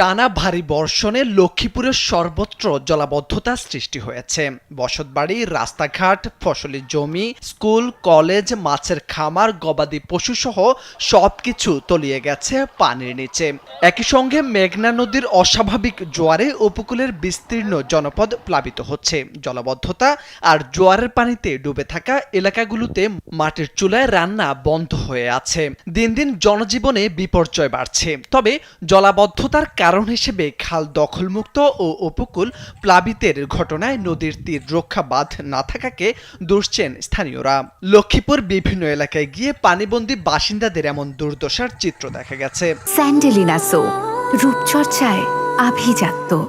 টানা ভারী বর্ষণে লক্ষ্মীপুরের সর্বত্র জলাবদ্ধতা সৃষ্টি হয়েছে। বসতবাড়ি, রাস্তাঘাট, ফসলি জমি, স্কুল, কলেজ, মাছের খামার, গবাদি পশুসহ সবকিছু তলিয়ে গেছে পানির নিচে। একই সঙ্গে মেঘনা নদীর অস্বাভাবিক জোয়ারে উপকূলের বিস্তীর্ণ জনপদ প্লাবিত হচ্ছে। জলাবদ্ধতা আর জোয়ারের পানিতে ডুবে থাকা এলাকাগুলোতে মাটির চুলায় রান্না বন্ধ হয়ে আছে। দিন দিন জনজীবনে বিপর্যয় বাড়ছে। তবে জলাবদ্ধতার হিসেবে খাল দখলমুক্ত ও উপকূল প্লাবিতের ঘটনায় নদীর তীর রক্ষা বাঁধ না থাকাকে দুষছেন স্থানীয়রা। লক্ষ্মীপুর বিভিন্ন এলাকায় গিয়ে পানিবন্দী বাসিন্দাদের এমন দুর্দশার চিত্র দেখা গেছে। স্যান্ডেলিনা সো রূপচর্চায় আভিজাত্য।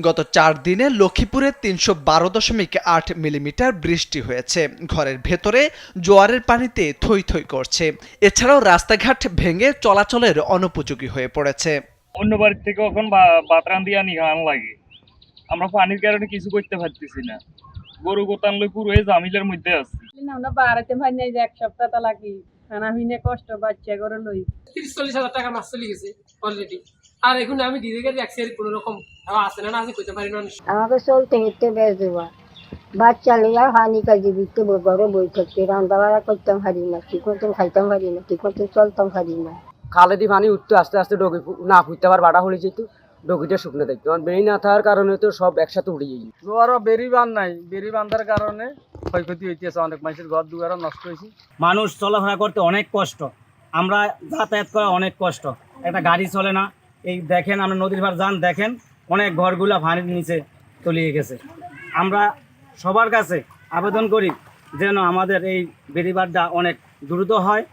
গত চার দিনে লক্ষ্মীপুরে তিনশো বারো দশমিক আট মিলিমিটার বৃষ্টি হয়েছে। ঘরের ভেতরে জোয়ারের পানিতে থই থই করছে। এছাড়াও রাস্তাঘাট ভেঙে চলাচলের অনুপযোগী হয়ে পড়েছে। অন্য বাড়ির থেকে এখন বা- বাতরান দিয়ে আনি খাওয়ানো লাগে। আমরা পানির কারণে কিছু করতে পারতেছি না। গরু গোতান লই পুরো জামিলের মধ্যে আছি। না, আমরা বাড়াতে পারি নাই এক সপ্তাহ তো লাগি। খানা কষ্ট বাচ্চা করে লই। তিরিশ চল্লিশ হাজার টাকা মাছ চলে গেছে অলরেডি আর এখন আমি দিদি গেছি এক সেরি কোনো রকম আছে না না আছে কইতে পারি না আমাকে চলতে হেঁটে বেশ দেওয়া। বাচ্চা লিয়া হানি কাজে দিতে ঘরে বই থাকতে রান্না বাড়া করতাম হারি না ঠিক মতন খাইতাম হারি না ঠিক মতন চলতাম হারি না। খালেদি পানি উঠতে আস্তে আস্তে ডগি না ফুটতে আবার বাড়া হলে যেত ডগিটা শুকনো থাকতো। কারণ বেরি না থাকার কারণে তো সব একসাথে উড়ে যাই জোয়ারও বেরি বান নাই বেরি বান্ধার কারণে ক্ষয়ক্ষতি হইতেছে অনেক মানুষের ঘর দুয়ারও নষ্ট হয়েছে মানুষ চলাফেরা করতে অনেক কষ্ট। আমরা যাতায়াত করা অনেক কষ্ট। একটা গাড়ি চলে না। এই দেখেন আমরা নদীর পার যান দেখেন অনেক ঘরগুলা পানির নিচে তলিয়ে গেছে। আমরা সবার কাছে আবেদন করি যেন আমাদের এই বেড়িবারটা অনেক দ্রুত হয়।